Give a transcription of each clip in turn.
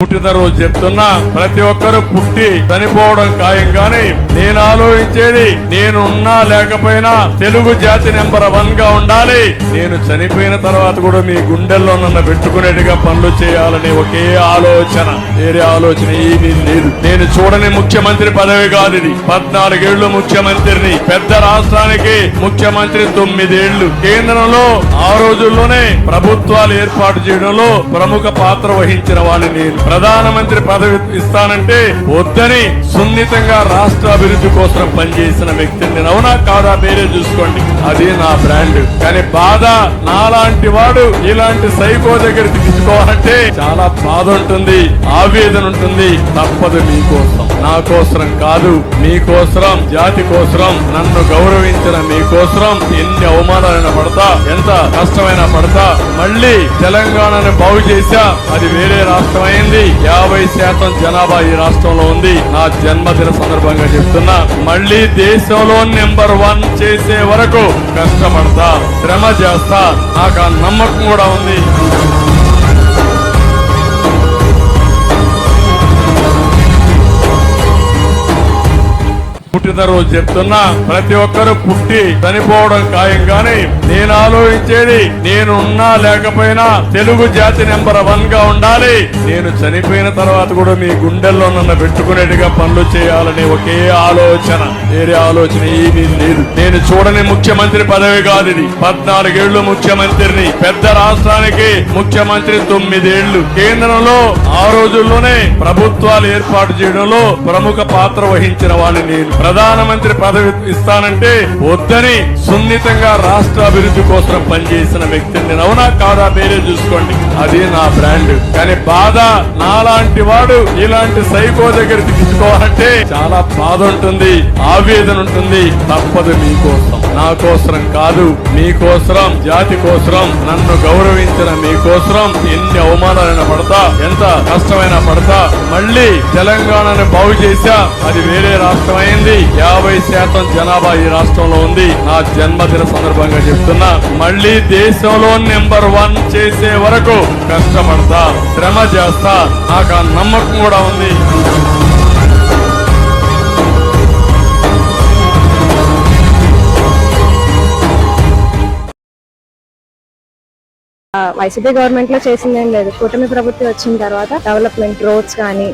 పుట్టినరోజు చెప్తున్నా ప్రతి ఒక్కరు పుట్టి చనిపోవడం ఖాయం కానీ నేను ఆలోచించేది నేనున్నా లేకపోయినా తెలుగు జాతి నెంబర్ వన్గా ఉండాలి. నేను చనిపోయిన తర్వాత కూడా మీ గుండెల్లో నన్ను పెట్టుకునేట్టుగా పనులు చేయాలని ఒకే ఆలోచన. వేరే ఆలోచన ఏమీ లేదు. నేను చూడని ముఖ్యమంత్రి పదవి కాదు ఇది. పద్నాలుగేళ్ళు ముఖ్యమంత్రిని. పెద్ద రాష్ట్రానికి ముఖ్యమంత్రి తొమ్మిదేళ్ళు కేంద్రంలో ఆ రోజుల్లోనే ప్రభుత్వాలు ఏర్పాటు చేయడంలో ప్రముఖ పాత్ర వహించిన వాళ్ళు నేను. ప్రధానమంత్రి పదవి ఇస్తానంటే వద్దని సున్నితంగా రాష్ట్ర అభివృద్ధి కోసం పనిచేసిన వ్యక్తిని నేను అవునా కాదా మీరే చూసుకోండి. అది నా బ్రాండ్. కానీ బాధ నాలాంటి వాడు ఇలాంటి సైకో దగ్గరికి తీసుకోవాలంటే చాలా బాధ ఉంటుంది ఆవేదన ఉంటుంది. తప్పదు మీకోసం. నా కోసరం కాదు మీకోసరం జాతి కోసరం నన్ను గౌరవించిన మీకోసరం ఎన్ని అవమానాలైనా పడతా ఎంత కష్టమైనా పడతా. మళ్ళీ తెలంగాణను బాగు చేశా అది వేరే రాష్ట్రం అయింది. యాభై శాతం జనాభా ఈ రాష్ట్రంలో ఉంది. నా జన్మదిన సందర్భంగా చెప్తున్నా మళ్ళీ దేశంలో నెంబర్ వన్ చేసే వరకు కష్టపడతా శ్రమ చేస్తా. నాకు ఆ నమ్మకం కూడా ఉంది. పుట్టినరోజు చెప్తున్నా ప్రతి ఒక్కరు పుట్టి చనిపోవడం ఖాయం కానీ నేను ఆలోచించేది నేను ఉన్నా లేకపోయినా తెలుగు జాతి నెంబర్ వన్గా ఉండాలి. నేను చనిపోయిన తర్వాత కూడా మీ గుండెల్లో నన్ను పెట్టుకునేట్టుగా పనులు చేయాలని ఒకే ఆలోచన. వేరే ఆలోచన ఏమీ లేదు. నేను చూడని ముఖ్యమంత్రి పదవి కాదు ఇది. పద్నాలుగేళ్ళు ముఖ్యమంత్రిని. పెద్ద రాష్ట్రానికి ముఖ్యమంత్రి తొమ్మిదేళ్ళు కేంద్రంలో ఆ రోజుల్లోనే ప్రభుత్వాలు ఏర్పాటు చేయడంలో ప్రముఖ పాత్ర వహించిన వాళ్ళు నేను. ప్రధానమంత్రి పదవి ఇస్తానంటే వద్దని సున్నితంగా రాష్ట్ర అభివృద్ధి కోసం పనిచేసిన వ్యక్తిని నేను అవునా కాదా మీరే చూసుకోండి. అది నా బ్రాండ్. కానీ బాధ నాలాంటి వాడు ఇలాంటి సైకో దగ్గరికి తీసుకోవాలంటే చాలా బాధ ఉంటుంది ఆవేదన ఉంటుంది. తప్పదు మీకోసం నా కోసరం కాదు మీకోసరం జాతి కోసరం. నన్ను గౌరవించిన మీకోసరం ఎన్ని అవమానాలైనా పడతా ఎంత కష్టమైనా పడతా మళ్ళీ తెలంగాణను బాగు చేశా. అది వేరే రాష్ట్రం అయింది యాభై శాతం జనాభా ఈ రాష్ట్రంలో ఉంది. నా జన్మదిన సందర్భంగా చెప్తున్నా. మళ్ళీ దేశంలో నెంబర్ వన్ చేసే వరకు కష్టపడతా శ్రమ చేస్తా. నాకు ఆ నమ్మకం కూడా ఉంది. వైసీపీ గవర్నమెంట్లో చేసిందేం లేదు. కూటమి ప్రభుత్వం వచ్చిన తర్వాత డెవలప్మెంట్ రోడ్స్ కానీ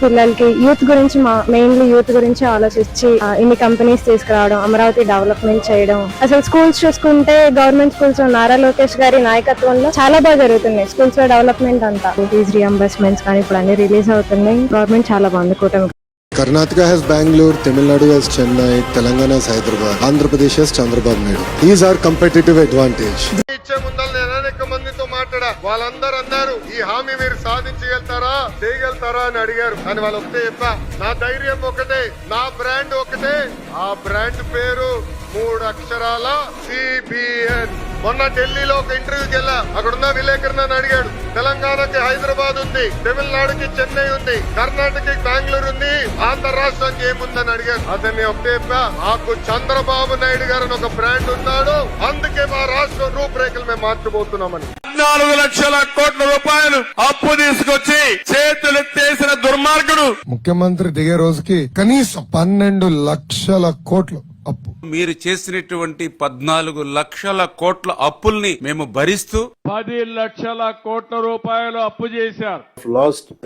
పిల్లలకి యూత్ గురించి మెయిన్లీ యూత్ గురించి ఆలోచించి ఇన్ని కంపెనీస్ తీసుకురావడం అమరావతి డెవలప్మెంట్ చేయడం. అసలు స్కూల్స్ చూసుకుంటే గవర్నమెంట్ స్కూల్స్ నారా లోకేష్ గారి నాయకత్వంలో చాలా బాగా జరుగుతున్నాయి. స్కూల్స్లో డెవలప్మెంట్ అంతా. ఫీజ్ రియంబర్స్మెంట్స్ కానీ ఇప్పుడు అన్ని రిలీజ్ అవుతున్నాయి. గవర్నమెంట్ చాలా బాగుంది. కూటమి Karnataka has Bengaluru Tamil Nadu has Chennai Telangana has Hyderabad Andhra Pradesh has Chandrababu Naidu these are These advantage వచ్చే ముందర నేను అనేక మందితో మాట్లాడా. వాళ్ళందరూ అన్నారు ఈ హామీ మీరు సాధించగలుగుతారా? చేయగలుగుతారా? అని అడిగారు. కానీ వాళ్ళు ఒకటే చెప్పా నా ధైర్యం ఒకటే నా బ్రాండ్ ఒకటే. ఆ బ్రాండ్ పేరు మూడు అక్షరాల సిబిఎన్. మొన్న ఢిల్లీలో ఒక ఇంటర్వ్యూకి వెళ్ళా. అక్కడ ఉన్న విలేకరు నన్ను అడిగాడు. తెలంగాణకి హైదరాబాద్ ఉంది తమిళనాడుకి చెన్నై ఉంది కర్ణాటకకి బెంగళూరు ఉంది ఆంధ్ర రాష్ట్రానికి ఏముందని అడిగాడు. అతన్ని ఒకటే మాకు చంద్రబాబు నాయుడు గారు అని ఒక బ్రాండ్ ఉన్నాడు అందుకే మా రాష్ట్రం రూపురేఖలు మేము మార్చబోతున్నామని. పద్నాలుగు లక్షల కోట్ల రూపాయలు అప్పు తీసుకొచ్చి చేతులెత్తేసిన దుర్మార్గుడు. ముఖ్యమంత్రి దిగే రోజుకి కనీసం పన్నెండు లక్షల కోట్లు అప్పు. మీరు చేసినటువంటి పద్నాలుగు లక్షల కోట్ల అప్పుల్ని మేము భరిస్తూ పది లక్షల కోట్ల రూపాయలు అప్పు చేశారు.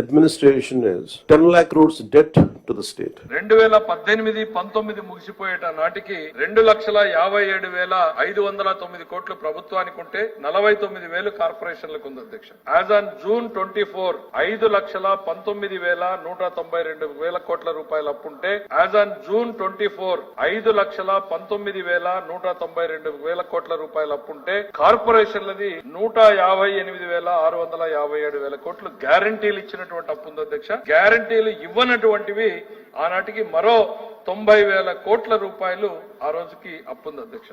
Administration is 10 lakh crores debt to the state. రెండు వేల పద్దెనిమిది పంతొమ్మిది ముగిసిపోయేట నాటికి రెండు లక్షల యాభై ఏడు వేల ఐదు వందల తొమ్మిది కోట్లు ప్రభుత్వానికి ఉంటే నలభై తొమ్మిది వేలు కార్పొరేషన్లకు ఉంది అధ్యక్ష. As on June twenty four ఐదు లక్షల పంతొమ్మిది వేల నూట తొంభై రెండు వేల కోట్ల రూపాయలు అప్పుంటే as on June twenty four ఐదు లక్షల లక్షల పంతొమ్మిది వేల నూట తొంభై రెండు వేల కోట్ల రూపాయలు అప్పుంటే కార్పొరేషన్లది నూట యాభై ఎనిమిది వేల ఆరు వందల యాభై ఏడు వేల కోట్లు గ్యారంటీలు ఇచ్చినటువంటి అప్పు ఉంది అధ్యక్ష. గ్యారంటీలు ఇవ్వనటువంటివి ఆనాటికి మరో తొంభై వేల కోట్ల రూపాయలు ఆ రోజుకి అప్పుంది అధ్యక్ష.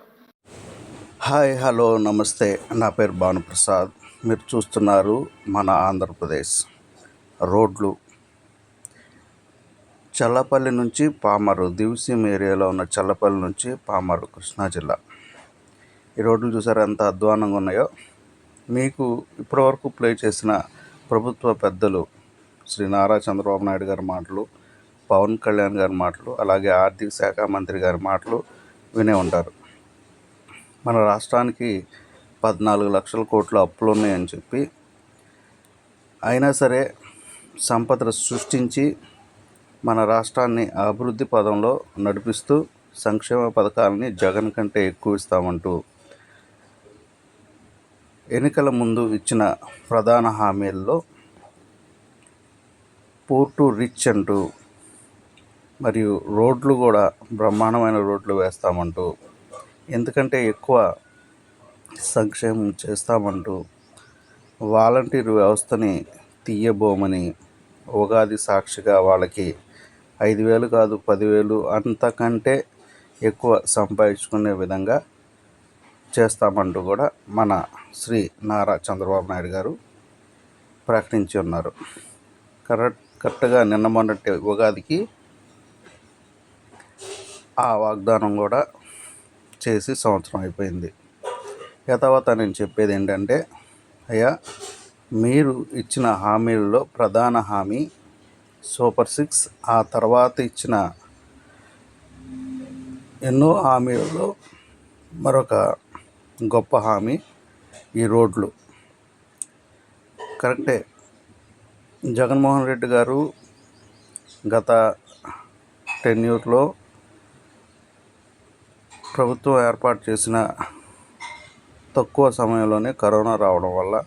హాయ్ హలో నమస్తే. నా పేరు భానుప్రసాద్. మీరు చూస్తున్నారు మన ఆంధ్రప్రదేశ్. రోడ్లు చల్లపల్లి నుంచి పామరు దివిసీమ ఏరియాలో ఉన్న చల్లపల్లి నుంచి పామరు కృష్ణా జిల్లా. ఈ రోడ్లు చూసారా ఎంత అధ్వానంగా ఉన్నాయో? మీకు ఇప్పటివరకు ప్లే చేసిన ప్రభుత్వ పెద్దలు శ్రీ నారా చంద్రబాబు నాయుడు గారి మాటలు పవన్ కళ్యాణ్ గారి మాటలు అలాగే ఆర్థిక శాఖ మంత్రి గారి మాటలు వినే ఉంటారు. మన రాష్ట్రానికి పద్నాలుగు లక్షల కోట్ల అప్పులు ఉన్నాయని చెప్పి అయినా సరే సంపద సృష్టించి మన రాష్ట్రాన్ని అభివృద్ధి పదంలో నడిపిస్తూ సంక్షేమ పథకాలని జగన్ కంటే ఎక్కువ ఇస్తామంటూ ఎన్నికల ముందు ఇచ్చిన ప్రధాన హామీల్లో పోర్టు రిచ్ అంటూ మరియు రోడ్లు కూడా బ్రహ్మాండమైన రోడ్లు వేస్తామంటూ ఎందుకంటే ఎక్కువ సంక్షేమం చేస్తామంటూ వాలంటీర్ వ్యవస్థని తీయబోమని ఉగాది సాక్షిగా వాళ్ళకి ఐదు వేలు కాదు పదివేలు అంతకంటే ఎక్కువ సంపాదించుకునే విధంగా చేస్తామంటూ కూడా మన శ్రీ నారా చంద్రబాబు నాయుడు గారు ప్రకటించి ఉన్నారు. కరెక్ట్ కరెక్ట్గా నిన్న మొన్నటి ఉగాదికి ఆ వాగ్దానం కూడా చేసి సంవత్సరం అయిపోయింది. యథావత నేను చెప్పేది ఏంటంటే అయ్యా మీరు ఇచ్చిన హామీలలో ప్రధాన హామీ సూపర్ సిక్స్. ఆ తర్వాత ఇచ్చిన ఎన్నో హామీలలో మరొక గొప్ప హామీ ఈ రోడ్లు. కరెక్టే. జగన్మోహన్ రెడ్డి గారు గత టెన్యూర్లో ప్రభుత్వం ఏర్పాటు చేసిన తక్కువ సమయంలోనే కరోనా రావడం వల్ల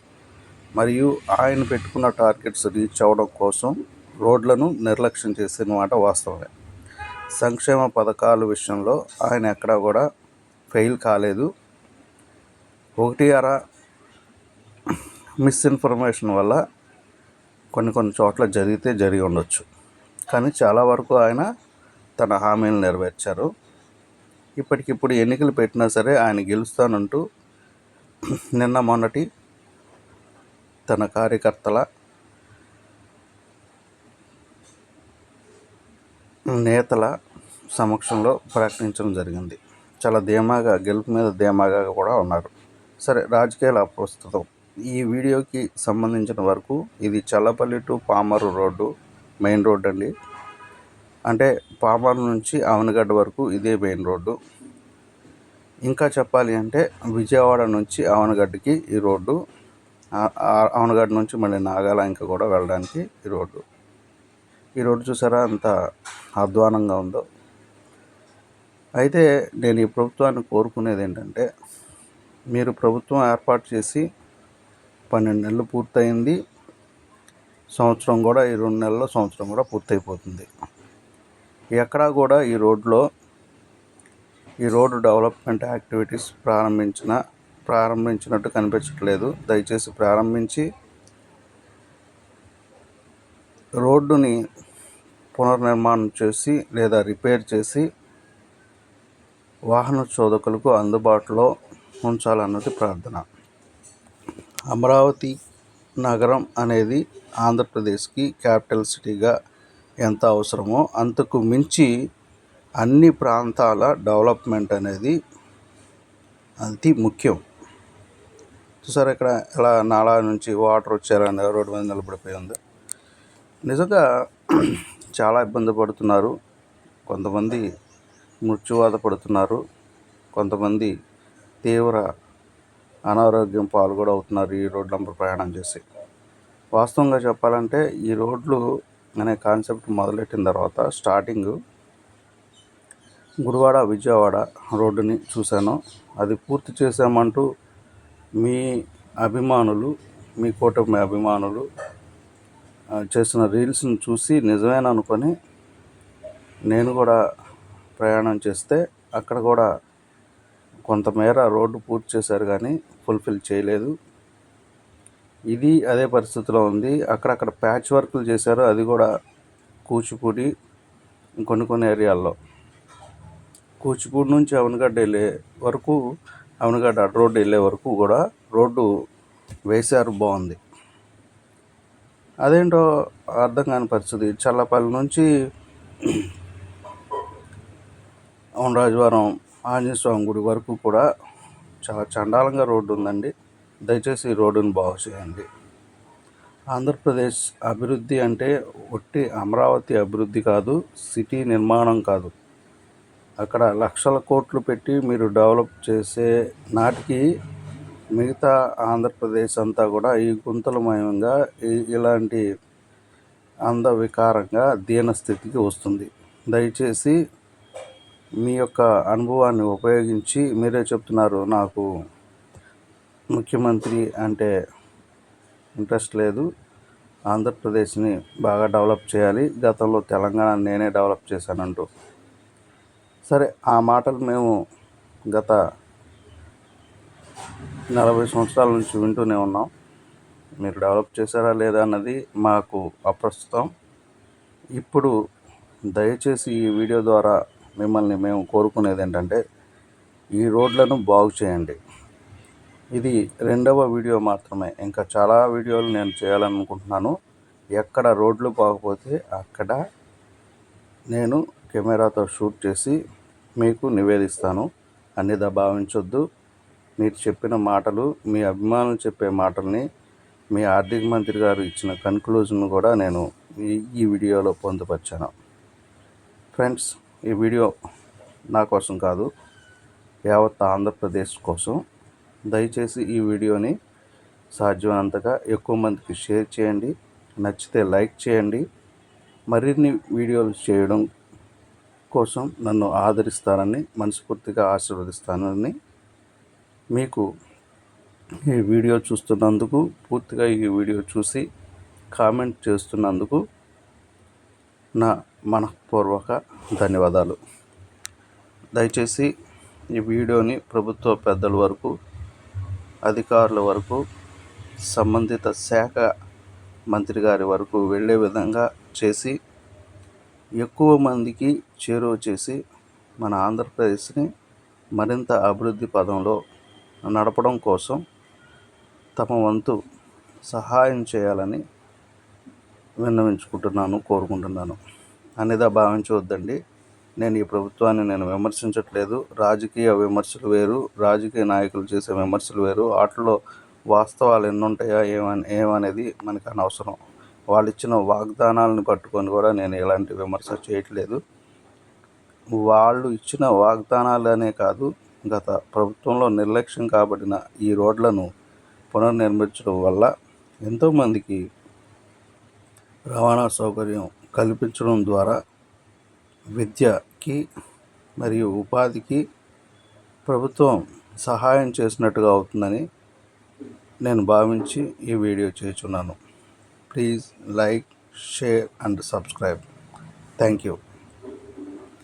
మరియు ఆయన పెట్టుకున్న టార్గెట్స్ రీచ్ అవ్వడం కోసం రోడ్లను నిర్లక్ష్యం చేసిన మాట వాస్తవమే. సంక్షేమ పథకాల విషయంలో ఆయన ఎక్కడా కూడా ఫెయిల్ కాలేదు. ఒకటి అర మిస్ఇన్ఫర్మేషన్ వల్ల కొన్ని కొన్ని చోట్ల జరిగితే జరిగి ఉండొచ్చు. కానీ చాలా వరకు ఆయన తన హామీలు నెరవేర్చారు. ఇప్పటికిప్పుడు ఎన్నికలు పెట్టినా సరే ఆయన గెలుస్తానంటూ నిన్న మొన్నటి తన కార్యకర్తల నేతల సమక్షంలో ప్రకటించడం జరిగింది. చాలా ధీమాగా గెలుపు మీద ధీమాగా కూడా ఉన్నారు. సరే రాజకీయాల ప్రస్తుతం. ఈ వీడియోకి సంబంధించిన వరకు ఇది Challapalli to Pamarru road main road అండి. అంటే పామరు నుంచి అవనగడ్డ వరకు ఇదే మెయిన్ రోడ్డు. ఇంకా చెప్పాలి అంటే విజయవాడ నుంచి అవనగడ్డకి ఈ రోడ్డు ఆవనగడ్డ అవనగడ్డ నుంచి మళ్ళీ నాగాలంక కూడా వెళ్ళడానికి ఈ రోడ్డు. ఈ రోడ్డు చూసారా? అంత అధ్వానంగా ఉందో. అయితే నేను ఈ ప్రభుత్వాన్ని కోరుకునేది ఏంటంటే మీరు ప్రభుత్వం ఏర్పాటు చేసి పన్నెండు నెలలు పూర్తయింది. సంవత్సరం కూడా ఈ రెండు నెలల్లో సంవత్సరం కూడా పూర్తయిపోతుంది. ఎక్కడా కూడా ఈ రోడ్లో ఈ రోడ్డు డెవలప్మెంట్ యాక్టివిటీస్ ప్రారంభించిన ప్రారంభించినట్టు కనిపించట్లేదు. దయచేసి ప్రారంభించి రోడ్డుని పునర్నిర్మాణం చేసి లేదా రిపేర్ చేసి వాహన చోదకులకు అందుబాటులో ఉంచాలన్నది ప్రార్థన. అమరావతి నగరం అనేది ఆంధ్రప్రదేశ్కి క్యాపిటల్ సిటీగా ఎంత అవసరమో అంతకు మించి అన్ని ప్రాంతాల డెవలప్మెంట్ అనేది అతి ముఖ్యం. చూసారు ఇక్కడ ఇలా నాలా నుంచి వాటర్ వచ్చారని రోడ్డు మీద నిలబడిపోయి ఉంది. నిజంగా చాలా ఇబ్బంది పడుతున్నారు. కొంతమంది మృత్యువాత పడుతున్నారు. కొంతమంది తీవ్ర అనారోగ్యం పాలు కూడా అవుతున్నారు ఈ రోడ్ల ప్రయాణం చేసి. వాస్తవంగా చెప్పాలంటే ఈ రోడ్లు అనే కాన్సెప్ట్ మొదలెట్టిన తర్వాత స్టార్టింగ్ గుడివాడ విజయవాడ రోడ్డుని చూశాను. అది పూర్తి చేశామంటూ మీ అభిమానులు మీ కూటమి అభిమానులు చేసిన రీల్స్ని చూసి నిజమేననుకొని నేను కూడా ప్రయాణం చేస్తే అక్కడ కూడా కొంతమేర రోడ్డు పూర్తి చేశారు కానీ ఫుల్ఫిల్ చేయలేదు. ఇది అదే పరిస్థితిలో ఉంది. అక్కడక్కడ ప్యాచ్ వర్క్లు చేశారు. అది కూడా కూచిపూడి కొన్ని కొన్ని ఏరియాల్లో. కూచిపూడి నుంచి అవనగడ్డ వెళ్ళే వరకు అవనగడ్డ రోడ్డు వెళ్ళే వరకు కూడా రోడ్డు వేశారు బాగుంది. అదేంటో అర్థం కాని పరిస్థితి. చల్లపల్లి నుంచి రాజవారం ఆంజనేయ స్వామి గుడి వరకు కూడా చాలా చండాలంగా రోడ్డు ఉందండి. దయచేసి ఈ రోడ్డును బాగు చేయండి. ఆంధ్రప్రదేశ్ అభివృద్ధి అంటే ఒట్టి అమరావతి అభివృద్ధి కాదు సిటీ నిర్మాణం కాదు. అక్కడ లక్షల కోట్లు పెట్టి మీరు డెవలప్ చేసే నాటికి మిగతా ఆంధ్రప్రదేశ్ అంతా కూడా ఈ గుంతలమయంగా ఈ- ఇలాంటి అందవికారంగా దీనస్థితికి వస్తుంది. దయచేసి మీ యొక్క అనుభవాన్ని ఉపయోగించి మీరే చెప్తున్నారు నాకు ముఖ్యమంత్రి అంటే ఇంట్రెస్ట్ లేదు. ఆంధ్రప్రదేశ్ని బాగా డెవలప్ చేయాలి. గతంలో తెలంగాణ నేనే డెవలప్ చేశానంటూ. సరే ఆ మాటలు మేము గత నలభై సంవత్సరాల నుంచి వింటూనే ఉన్నాం. మీరు డెవలప్ చేశారా లేదా అన్నది మాకు అప్రస్తుతం. ఇప్పుడు దయచేసి ఈ వీడియో ద్వారా మిమ్మల్ని మేము కోరుకునేది ఏంటంటే ఈ రోడ్లను బాగు చేయండి. ఇది రెండవ వీడియో మాత్రమే. ఇంకా చాలా వీడియోలు నేను చేయాలనుకుంటున్నాను. ఎక్కడ రోడ్లు బాగపోతే అక్కడ నేను కెమెరాతో షూట్ చేసి మీకు నివేదిస్తాను. అన్నిదా భావించొద్దు. మీరు చెప్పిన మాటలు మీ అభిమానులు చెప్పే మాటల్ని మీ ఆర్థిక మంత్రి గారు ఇచ్చిన కన్క్లూజన్ కూడా నేను ఈ వీడియోలో పొందుపరిచాను. ఫ్రెండ్స్ ఈ వీడియో నా కోసం కాదు యావత్ ఆంధ్రప్రదేశ్ కోసం. దయచేసి ఈ వీడియోని సాధ్యమైనంతగా ఎక్కువ మందికి షేర్ చేయండి నచ్చితే లైక్ చేయండి. మరిన్ని వీడియోలు చేయడం కోసం నన్ను ఆదరిస్తారని మనస్ఫూర్తిగా ఆశీర్వదిస్తానని మీకు ఈ వీడియో చూస్తున్నందుకు పూర్తిగా ఈ వీడియో చూసి కామెంట్ చేస్తున్నందుకు నా మనఃపూర్వక ధన్యవాదాలు. దయచేసి ఈ వీడియోని ప్రభుత్వ పెద్దల వరకు అధికారుల వరకు సంబంధిత శాఖ మంత్రి గారి వరకు వెళ్ళే విధంగా చేసి ఎక్కువ మందికి చేరువ చేసి మన ఆంధ్రప్రదేశ్ని మరింత అభివృద్ధి పదంలో నడపడం కోసం తమ వంతు సహాయం చేయాలని విన్నవించుకుంటున్నాను కోరుకుంటున్నాను. అనేదా భావించవద్దండి. నేను ఈ ప్రభుత్వాన్ని నేను విమర్శించట్లేదు. రాజకీయ విమర్శలు వేరు రాజకీయ నాయకులు చేసే విమర్శలు వేరు. వాటిలో వాస్తవాలు ఎన్ని ఉంటాయా ఏమని ఏమనేది మనకు అనవసరం. వాళ్ళు ఇచ్చిన వాగ్దానాలను పట్టుకొని కూడా నేను ఎలాంటి విమర్శ చేయట్లేదు. వాళ్ళు ఇచ్చిన వాగ్దానాలనే కాదు గత ప్రభుత్వంలో నిర్లక్ష్యం కాబడిన ఈ రోడ్లను పునర్నిర్మించడం వల్ల ఎంతోమందికి రవాణా సౌకర్యం కల్పించడం ద్వారా విద్యకి మరియు ఉపాధికి ప్రభుత్వం సహాయం చేసినట్టుగా అవుతుందని నేను భావించి ఈ వీడియో చేస్తున్నాను. Please like share and subscribe. Thank you.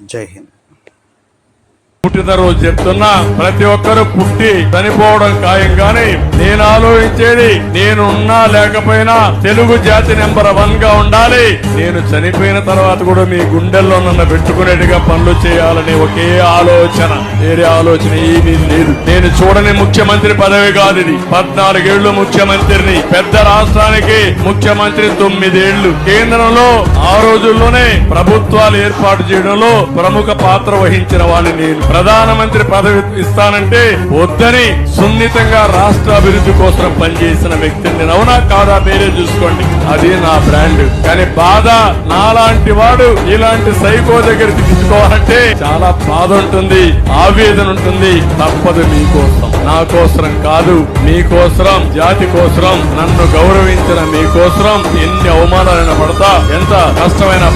Jai Hind. పుట్టిన రోజు చెప్తున్నా ప్రతి ఒక్కరు పుట్టి చనిపోవడం ఖాయం కానీ నేను ఆలోచించేది నేనున్నా లేకపోయినా తెలుగు జాతి నెంబర్ వన్గా ఉండాలి. నేను చనిపోయిన తర్వాత కూడా మీ గుండెల్లో నన్ను పెట్టుకునేట్టుగా పనులు చేయాలని ఒకే ఆలోచన. వేరే ఆలోచన ఏమీ లేదు. నేను చూడని ముఖ్యమంత్రి పదవి కాదు ఇది. పద్నాలుగేళ్ళు ముఖ్యమంత్రిని. పెద్ద రాష్ట్రానికి ముఖ్యమంత్రి తొమ్మిదేళ్ళు కేంద్రంలో ఆ రోజుల్లోనే ప్రభుత్వాలు ఏర్పాటు చేయడంలో ప్రముఖ పాత్ర వహించిన వాడిని నేను. ప్రధానమంత్రి పదవి ఇస్తానంటే వద్దని సున్నితంగా రాష్ట్ర అభివృద్ధి కోసం పనిచేసిన వ్యక్తిని నేను అవునా కాదా మీరే చూసుకోండి. అది నా బ్రాండ్. కానీ బాధ నాలాంటి వాడు ఇలాంటి సైకో దగ్గర తీసుకోవాలంటే చాలా బాధ ఉంటుంది ఆవేదన ఉంటుంది. తప్పదు మీకోసం నా కోసరం కాదు మీకోసరం జాతి కోసరం. నన్ను గౌరవించిన మీకోసరం ఎన్ని అవమానాలైనా పడతా ఎంత కష్టమైన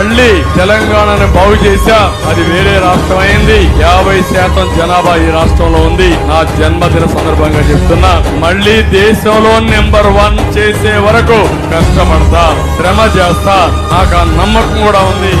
మళ్ళీ తెలంగాణను బాగు చేశా. అది వేరే రాష్ట్రం అయింది యాభై శాతం జనాభా ఈ రాష్ట్రంలో ఉంది. నా జన్మదిన సందర్భంగా చెప్తున్నా. మళ్ళీ దేశంలో నెంబర్ వన్ చేసే వరకు కష్టపడతా శ్రమ చేస్తా. నాకు ఆ నమ్మకం కూడా ఉంది.